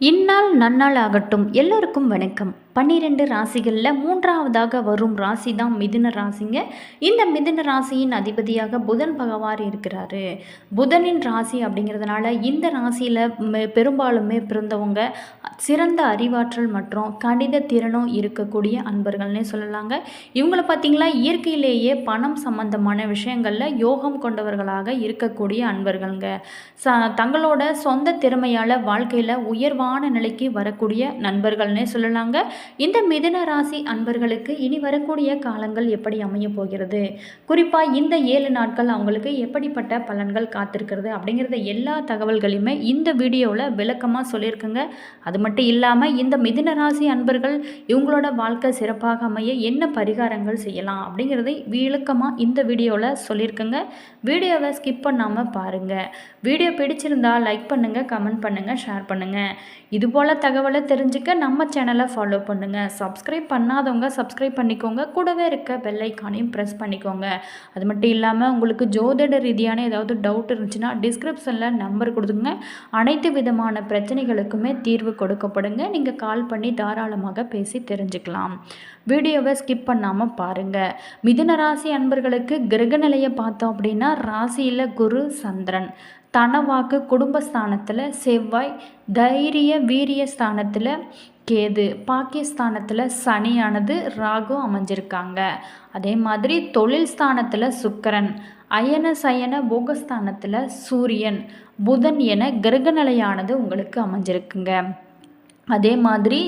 இந்நாள் நன்னாள் ஆகட்டும். எல்லோருக்கும் வணக்கம். பன்னிரெண்டு ராசிகளில் மூன்றாவதாக வரும் ராசி தான் மிதுன ராசிங்க. இந்த மிதுன ராசியின் அதிபதியாக புதன் பகவான் இருக்கிறாரு. புதனின் ராசி அப்படிங்கிறதுனால இந்த ராசியில் பெரும்பாலுமே பிறந்தவங்க சிறந்த அறிவாற்றல் மற்றும் கணித திறனும் இருக்கக்கூடிய அன்பர்கள்னே சொல்லலாங்க. இவங்கள பார்த்திங்களா? இயற்கையிலேயே பணம் சம்பந்தமான விஷயங்களில் யோகம் கொண்டவர்களாக இருக்கக்கூடிய அன்பர்கள்ங்க. ச தங்களோட சொந்த திறமையால் வாழ்க்கையில் உயர்வான நிலைக்கு வரக்கூடிய நண்பர்கள்னே சொல்லலாங்க. இந்த மிதன ராசி அன்பர்களுக்கு இனி வரக்கூடிய காலங்கள் எப்படி அமைய போகிறது? குறிப்பாக இந்த ஏழு நாட்கள் அவங்களுக்கு எப்படிப்பட்ட பலன்கள் காத்திருக்கிறது அப்படிங்கிறத எல்லா தகவல்களையுமே இந்த வீடியோவில் விளக்கமாக சொல்லியிருக்குங்க. அது மட்டும் மட்டும் இல்லாமல் இந்த மிதின ராசி அன்பர்கள் இவங்களோட வாழ்க்கை சிறப்பாக அமைய என்ன பரிகாரங்கள் செய்யலாம் அப்படிங்கிறதை விளக்கமாக இந்த வீடியோவில் சொல்லியிருக்குங்க. வீடியோவை ஸ்கிப் பண்ணாமல் பாருங்கள் வீடியோ பிடிச்சிருந்தா லைக் பண்ணுங்கள் கமெண்ட் பண்ணுங்கள் ஷேர் பண்ணுங்கள் இதுபோல் தகவலை தெரிஞ்சுக்க நம்ம சேனலை ஃபாலோ பண்ணுங்கள் சப்ஸ்கிரைப் பண்ணாதவங்க சப்ஸ்கிரைப் பண்ணிக்கோங்க. கூடவே இருக்க பெல்லைக்கானையும் ப்ரெஸ் பண்ணிக்கோங்க. அது மட்டும் இல்லாமல் உங்களுக்கு ஜோதிட ரீதியான ஏதாவது டவுட் இருந்துச்சுன்னா டிஸ்கிரிப்ஷனில் நம்பர் கொடுத்துங்க அனைத்து விதமான பிரச்சனைகளுக்குமே தீர்வு கொடுக்கப்படுங்க நீங்கள் கால் பண்ணி தாராளமாக பேசி தெரிஞ்சுக்கலாம். வீடியோவை ஸ்கிப் பண்ணாமல் பாருங்கள் மிதுன ராசி அன்பர்களுக்கு கிரக நிலையை பார்த்தோம் அப்படின்னா ராசியில் குரு சந்திரன். தனவாக்கு குடும்பஸ்தானத்தில் செவ்வாய் தைரிய வீரிய ஸ்தானத்தில் கேது. பாகிஸ்தானத்தில் சனியானது ராகு அமைஞ்சிருக்காங்க. அதே மாதிரி தொழில் ஸ்தானத்தில் சுக்கரன். அயன சயன போகஸ்தானத்தில் சூரியன். புதன் என கிரகநிலையானது உங்களுக்கு அமைஞ்சிருக்குங்க. அதே மாதிரி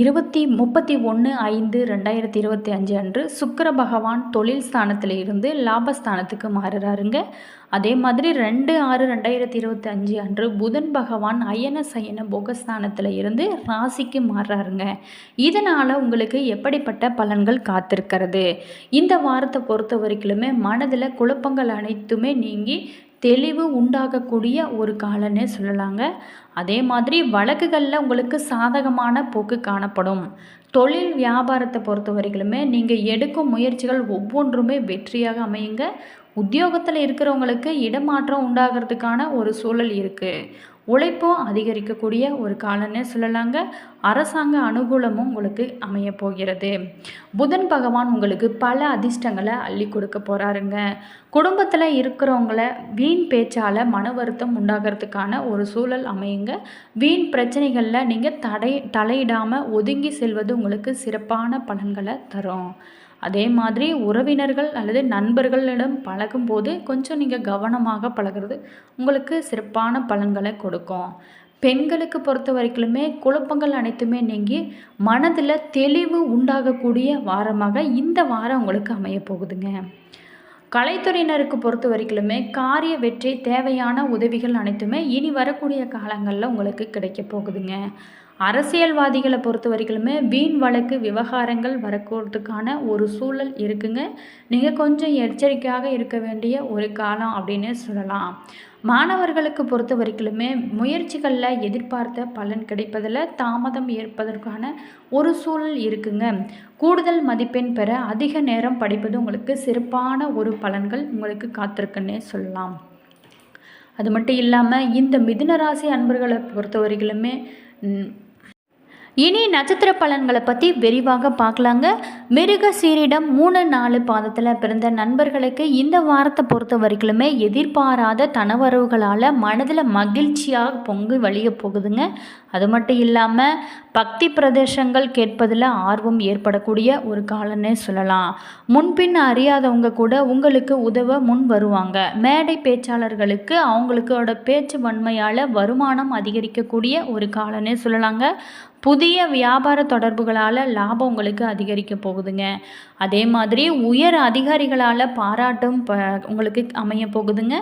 இருபத்தி முப்பத்தி ஒன்று ஐந்து ரெண்டாயிரத்தி இருபத்தி அஞ்சு அன்று சுக்கர பகவான் தொழில் ஸ்தானத்தில் இருந்து லாபஸ்தானத்துக்கு மாறுறாருங்க. அதே மாதிரி ரெண்டு ஆறு ரெண்டாயிரத்தி இருபத்தி அஞ்சு அன்று புதன் பகவான் அயன சயன போகஸ்தானத்தில் இருந்து ராசிக்கு மாறுறாருங்க. இதனால் உங்களுக்கு எப்படிப்பட்ட பலன்கள் காத்திருக்கிறது? இந்த வாரத்தை பொறுத்த வரைக்குமே மனதில் குழப்பங்கள் அனைத்துமே நீங்கி தெளிவு உண்டாகக்கூடிய ஒரு காலன்னே சொல்லலாங்க. அதே மாதிரி வழக்குகளில் உங்களுக்கு சாதகமான போக்கு காணப்படும். தொழில் வியாபாரத்தை பொறுத்த வரைக்குமே நீங்கள் எடுக்கும் முயற்சிகள் ஒவ்வொன்றுமே வெற்றியாக அமையுங்க. உத்தியோகத்தில் இருக்கிறவங்களுக்கு இடமாற்றம் உண்டாகிறதுக்கான ஒரு சூழல் இருக்குது உழைப்பும் அதிகரிக்கக்கூடிய ஒரு காலன்னு சொல்லலாங்க. அரசாங்க அனுகூலமும் உங்களுக்கு அமைய போகிறது. புதன் பகவான் உங்களுக்கு பல அதிர்ஷ்டங்களை அள்ளி கொடுக்க போகிறாருங்க குடும்பத்தில் இருக்கிறவங்கள வீண் பேச்சால் மன வருத்தம் உண்டாகிறதுக்கான ஒரு சூழல் அமையுங்க. வீண் பிரச்சனைகளில் நீங்கள் தடை தலையிடாமல் ஒதுங்கி செல்வது உங்களுக்கு சிறப்பான பலன்களை தரும். அதே மாதிரி உறவினர்கள் அல்லது நண்பர்களிடம் பழகும்போது கொஞ்சம் நீங்கள் கவனமாக பழகிறது உங்களுக்கு சிறப்பான பலன்களை கொடுக்கும். பெண்களுக்கு பொறுத்த வரைக்குமே குழப்பங்கள் அனைத்துமே நீங்கி மனதில் தெளிவு உண்டாகக்கூடிய வாரமாக இந்த வாரம் உங்களுக்கு அமைய போகுதுங்க. கலைத்துறையினருக்கு பொறுத்த வரைக்குமே காரிய வெற்றி தேவையான உதவிகள் அனைத்துமே இனி வரக்கூடிய காலங்களில் உங்களுக்கு கிடைக்க போகுதுங்க. அரசியல்வாதிகளை பொறுத்த வரைக்குமே வீண் வழக்கு விவகாரங்கள் வரக்கூறதுக்கான ஒரு சூழல் இருக்குங்க. நீங்கள் கொஞ்சம் எச்சரிக்கையாக இருக்க வேண்டிய ஒரு காலம் அப்படின்னு சொல்லலாம். மாணவர்களுக்கு பொறுத்த வரைக்குமே முயற்சிகளில் எதிர்பார்த்த பலன் கிடைப்பதில் தாமதம் ஏற்பதற்கான ஒரு சூழல் இருக்குங்க. கூடுதல் மதிப்பெண் பெற அதிக நேரம் படிப்பது உங்களுக்கு சிறப்பான ஒரு பலன்கள் உங்களுக்கு காத்திருக்குன்னே சொல்லலாம். அது மட்டும் இல்லாமல் இந்த மிதுனராசி அன்பர்களை பொறுத்த வரைக்குமே இனி நட்சத்திர பலன்களை பற்றி விரிவாக பார்க்கலாங்க. மிருக சீரிடம் மூணு நாலு பாதத்தில் பிறந்த நண்பர்களுக்கு இந்த வாரத்தை பொறுத்த வரைக்குமே எதிர்பாராத தனவரவுகளால் மனதில் மகிழ்ச்சியாக பொங்கு வழிய போகுதுங்க. அது மட்டும் இல்லாமல் பக்தி பிரதேசங்கள் கேட்பதில் ஆர்வம் ஏற்படக்கூடிய ஒரு காலன்னே சொல்லலாம். முன்பின் அறியாதவங்க கூட உங்களுக்கு உதவ முன் வருவாங்க. மேடை பேச்சாளர்களுக்கு அவங்களுக்கோட பேச்சு வன்மையால் வருமானம் அதிகரிக்கக்கூடிய ஒரு காலன்னே சொல்லலாங்க. புதிய வியாபார தொடர்புகளால் லாபம் உங்களுக்கு அதிகரிக்க போகுதுங்க. அதே மாதிரி உயர் அதிகாரிகளால் பாராட்டும் ப உங்களுக்கு அமைய போகுதுங்க.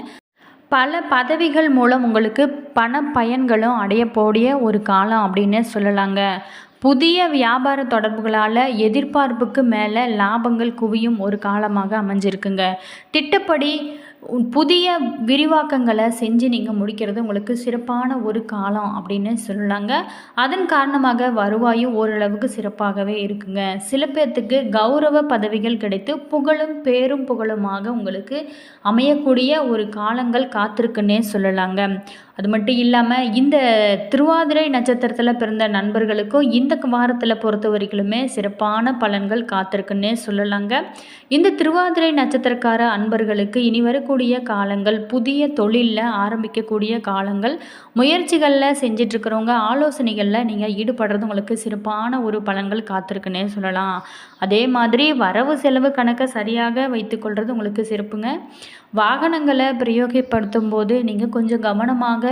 பல பதவிகள் மூலம் உங்களுக்கு பண பயன்களும் அடையக்கூடிய ஒரு காலம் அப்படின்னு சொல்லலாங்க. புதிய வியாபார தொடர்புகளால் எதிர்பார்ப்புக்கு மேலே லாபங்கள் குவியும் ஒரு காலமாக அமைஞ்சிருக்குங்க. திட்டப்படி புதிய விரிவாக்கங்களை செஞ்சு நீங்கள் முடிக்கிறது உங்களுக்கு சிறப்பான ஒரு காலம் அப்படின்னு சொல்லலாங்க அதன் காரணமாக வருவாயும் ஓரளவுக்கு சிறப்பாகவே இருக்குங்க. சில பேர்த்துக்கு கௌரவ பதவிகள் கிடைத்து புகழும் பேரும் புகழுமாக உங்களுக்கு அமையக்கூடிய ஒரு காலங்கள் காத்திருக்குன்னே சொல்லலாங்க. அது மட்டும் இல்லாமல் இந்த திருவாதிரை நட்சத்திரத்தில் பிறந்த நண்பர்களுக்கும் இந்த வாரத்தில் பொறுத்த வரைக்குமே சிறப்பான பலன்கள் காத்திருக்குன்னே சொல்லலாங்க. இந்த திருவாதிரை நட்சத்திரக்கார அன்பர்களுக்கு இனி வரக்கூடிய காலங்கள் புதிய தொழிலில் ஆரம்பிக்கக்கூடிய காலங்கள் முயற்சிகளில் செஞ்சிட்ருக்கிறவங்க ஆலோசனைகளில் நீங்கள் ஈடுபடுறது உங்களுக்கு சிறப்பான ஒரு பலன்கள் காத்திருக்குன்னே சொல்லலாம். அதே மாதிரி வரவு செலவு கணக்கை சரியாக வைத்துக்கொள்வது உங்களுக்கு சிறப்புங்க. வாகனங்களை பிரயோகப்படுத்தும் போது நீங்கள் கொஞ்சம் கவனமாக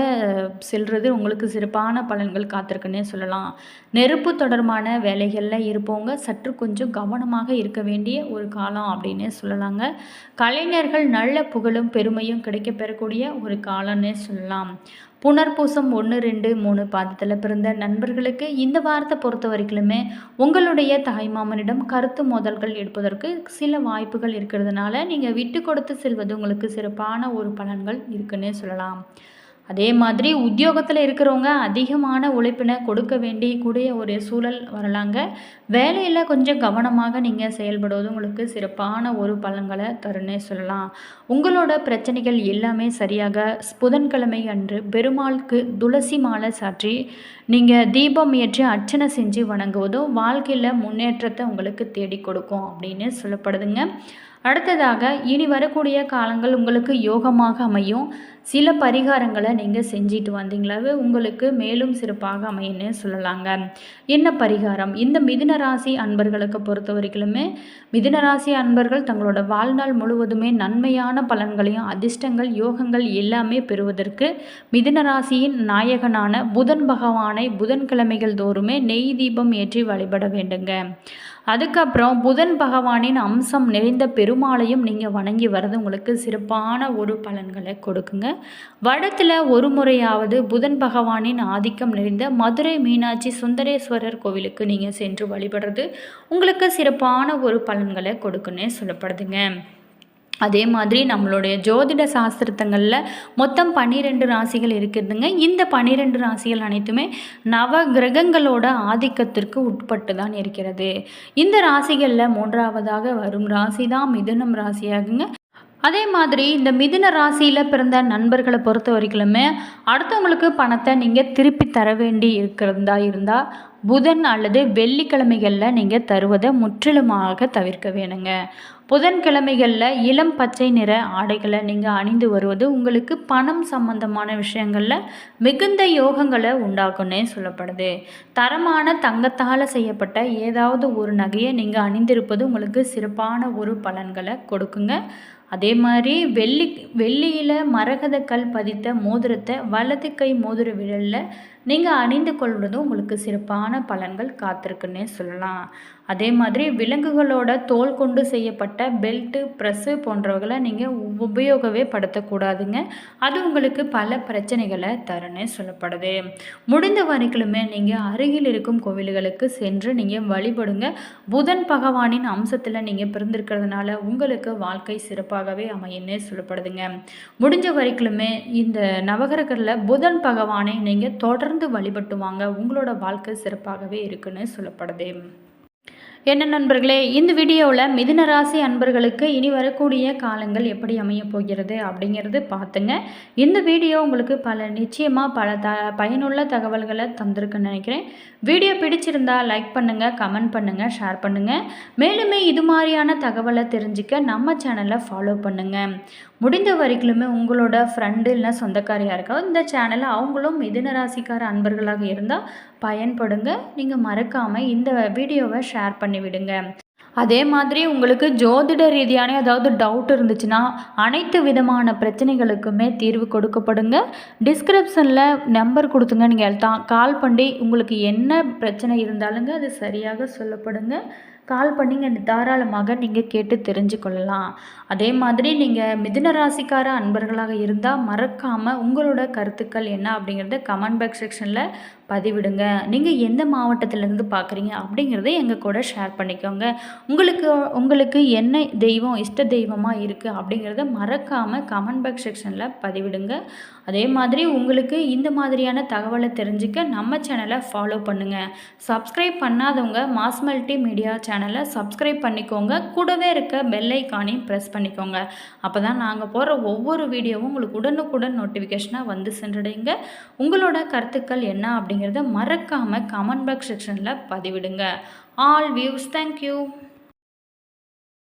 செல்வது உங்களுக்கு சிறப்பான பலன்கள் காத்திருக்குன்னே சொல்லலாம். நெருப்பு தொடர்பான வேலைகளில் இருப்பவங்க சற்று கொஞ்சம் கவனமாக இருக்க வேண்டிய ஒரு காலம் அப்படின்னே சொல்லலாங்க. கலைஞர்கள் நல்ல புகழும் பெருமையும் கிடைக்க பெறக்கூடிய ஒரு காலம்னே சொல்லலாம். புனர்பூசம் ஒன்று ரெண்டு மூணு பாதத்தில் பிறந்த நண்பர்களுக்கு இந்த வாரத்தை பொறுத்த வரைக்குமே உங்களுடைய தாய்மாமனிடம் கருத்து மோதல்கள் எடுப்பதற்கு சில வாய்ப்புகள் இருக்கிறதுனால நீங்கள் விட்டு கொடுத்து செல்வது உங்களுக்கு சிறப்பான ஒரு பலன்கள் இருக்குன்னே சொல்லலாம். அதே மாதிரி உத்தியோகத்தில் இருக்கிறவங்க அதிகமான உழைப்பினை கொடுக்க வேண்டிய கூடிய ஒரு சூழல் வரலாங்க. வேலையில் கொஞ்சம் கவனமாக நீங்கள் செயல்படுவது உங்களுக்கு சிறப்பான ஒரு பலன்களை தருன்னே சொல்லலாம். உங்களோட பிரச்சனைகள் எல்லாமே சரியாக புதன்கிழமை அன்று பெருமாளுக்கு துளசி மாலை சாற்றி நீங்கள் தீபம் ஏற்றி அர்ச்சனை செஞ்சு வணங்குவதும் வாழ்க்கையில் முன்னேற்றத்தை உங்களுக்கு தேடி கொடுக்கும் அப்படின்னு சொல்லப்படுதுங்க. அடுத்ததாக இனி வரக்கூடிய காலங்கள் உங்களுக்கு யோகமாக அமையும். சில பரிகாரங்களை நீங்கள் செஞ்சிட்டு வந்தீங்களாவே உங்களுக்கு மேலும் சிறப்பாக அமையுன்னு சொல்லலாங்க. என்ன பரிகாரம்? இந்த மிதுன ராசி அன்பர்களுக்கு பொறுத்த வரைக்குமே மிதுன ராசி அன்பர்கள் தங்களோட வாழ்நாள் முழுவதுமே நன்மையான பலன்களையும் அதிர்ஷ்டங்கள் யோகங்கள் எல்லாமே பெறுவதற்கு மிதுன ராசியின் நாயகனான புதன் பகவானை புதன்கிழமைகள் தோறுமே நெய் தீபம் ஏற்றி வழிபட வேண்டுங்க. அதுக்கப்புறம் புதன் பகவானின் அம்சம் நிறைந்த பெருமாளையும் நீங்கள் வணங்கி வர்றது உங்களுக்கு சிறப்பான ஒரு பலன்களை கொடுக்குங்க. வடத்தில் ஒரு முறையாவது புதன் பகவானின் ஆதிக்கம் நிறைந்த மதுரை மீனாட்சி சுந்தரேஸ்வரர் கோவிலுக்கு நீங்கள் சென்று வழிபடுறது உங்களுக்கு சிறப்பான ஒரு பலன்களை கொடுக்குன்னே சொல்லப்படுதுங்க. அதே மாதிரி நம்மளுடைய ஜோதிட சாஸ்திரத்தங்களில் மொத்தம் பன்னிரெண்டு ராசிகள் இருக்குதுங்க. இந்த பன்னிரெண்டு ராசிகள் அனைத்துமே நவ கிரகங்களோட ஆதிக்கத்திற்கு உட்பட்டு தான் இருக்கிறது. இந்த ராசிகளில் மூன்றாவதாக வரும் ராசி தான் மிதுனம் ராசியாகுங்க. அதே மாதிரி இந்த மிதுன ராசியில் பிறந்த நண்பர்களை பொறுத்த வரைக்குமே அடுத்தவங்களுக்கு பணத்தை நீங்கள் திருப்பி தர வேண்டி இருக்கிறதா இருந்தால் புதன் அல்லது வெள்ளிக்கிழமைகளில் நீங்கள் தருவதை முற்றிலுமாக தவிர்க்க வேணுங்க. புதன்கிழமைகளில் இளம் பச்சை நிற ஆடைகளை நீங்கள் அணிந்து வருவது உங்களுக்கு பணம் சம்பந்தமான விஷயங்களில் மிகுந்த யோகங்களை உண்டாக்குன்னே சொல்லப்படுது. தரமான தங்கத்தால் செய்யப்பட்ட ஏதாவது ஒரு நகையை நீங்கள் அணிந்திருப்பது உங்களுக்கு சிறப்பான ஒரு பலன்களை கொடுக்குங்க. அதே மாதிரி வெள்ளி வெள்ளியில் மரகத கல் பதித்த மோதிரத்தை வலது கை மோதிர விரலில் நீங்கள் அணிந்து கொள்வதும் உங்களுக்கு சிறப்பான பலன்கள் காத்திருக்குன்னே சொல்லலாம். அதே மாதிரி விலங்குகளோட தோல் கொண்டு செய்யப்பட்ட பெல்ட்டு ப்ரெஸ்ஸு போன்றவர்களை நீங்கள் உபயோகவே படுத்தக்கூடாதுங்க. அது உங்களுக்கு பல பிரச்சனைகளை தருன்னு சொல்லப்படுது. முடிந்த வரைக்குமே நீங்கள் அருகில் இருக்கும் கோவில்களுக்கு சென்று நீங்கள் வழிபடுங்க. புதன் பகவானின் அம்சத்தில் நீங்கள் பிறந்திருக்கிறதுனால உங்களுக்கு வாழ்க்கை சிறப்பாகவே அமையுன்னு சொல்லப்படுதுங்க. முடிஞ்ச வரைக்குமே இந்த நவகரகளில் புதன் பகவானை நீங்கள் தொடர்ந்து தொடர்ந்து வழிபட்டு வாங்க உங்களோட வாழ்க்கை சிறப்பாகவே இருக்குன்னு சொல்லப்படுது. என்ன நண்பர்களே இந்த வீடியோவில் மிதுன ராசி அன்பர்களுக்கு இனி வரக்கூடிய காலங்கள் எப்படி அமைய போகிறது அப்படிங்கிறது பார்த்துங்க. இந்த வீடியோ உங்களுக்கு பல நிச்சயமாக பல த பயனுள்ள தகவல்களை தந்திருக்குன்னு நினைக்கிறேன். வீடியோ பிடிச்சிருந்தா லைக் பண்ணுங்கள் கமெண்ட் பண்ணுங்கள் ஷேர் பண்ணுங்கள் மேலுமே இது மாதிரியான தகவலை தெரிஞ்சுக்க நம்ம சேனலை ஃபாலோ பண்ணுங்கள் முடிந்த வரைக்குமே உங்களோட ஃப்ரெண்டு இல்லை சொந்தக்காரியாக இருக்கா இந்த சேனலை அவங்களும் மிதுன ராசிக்கார அன்பர்களாக இருந்தால் பயன்படுங்க. நீங்கள் மறக்காமல் இந்த வீடியோவை ஷேர் பண்ணி விடுங்க அதே மாதிரி உங்களுக்கு ஜோதிட ரீதியான ஏதாவது டவுட் இருந்துச்சுன்னா அனைத்து விதமான பிரச்சனைகளுக்குமே தீர்வு கொடுக்கப்படுங்க. டிஸ்கிரிப்ஷனில் நம்பர் கொடுத்துங்க. நீங்கள் தான் கால் பண்ணி உங்களுக்கு என்ன பிரச்சனை இருந்தாலுங்க அது சரியாக சொல்லப்படுங்க. கால் பண்ணிங்க தாராளமாக நீங்கள் கேட்டு தெரிஞ்சுக்கொள்ளலாம். அதே மாதிரி நீங்கள் மிதுன ராசிக்கார அன்பர்களாக இருந்தால் மறக்காமல் உங்களோட கருத்துக்கள் என்ன அப்படிங்கிறத கமெண்ட் பாக்ஸ் செக்ஷனில் பதிவிடுங்க. நீங்கள் எந்த மாவட்டத்திலேருந்து பார்க்குறீங்க அப்படிங்கிறத எங்கள் கூட ஷேர் பண்ணிக்கோங்க. உங்களுக்கு உங்களுக்கு என்ன தெய்வம் இஷ்ட தெய்வமாக இருக்குது அப்படிங்கிறத மறக்காமல் கமெண்ட் பாக்ஸ் செக்ஷனில் பதிவிடுங்க. அதே மாதிரி உங்களுக்கு இந்த மாதிரியான தகவலை தெரிஞ்சுக்க நம்ம சேனலை ஃபாலோ பண்ணுங்கள் சப்ஸ்கிரைப் பண்ணாதவங்க mass multi media channel subscribe பண்ணிக்கோங்க. கூடவே இருக்க பெல்லைக்கானையும் ப்ரெஸ் பண்ணிக்கோங்க. அப்போ தான் நாங்கள் போடுற ஒவ்வொரு வீடியோவும் உங்களுக்கு உடனுக்குடன் நோட்டிஃபிகேஷனாக வந்து சென்றடைங்க. உங்களோட கருத்துக்கள் என்ன அப்படிங்கிறத மறக்காமல் கமெண்ட் பாக்ஸ் செக்ஷனில் பதிவிடுங்க. All views thank you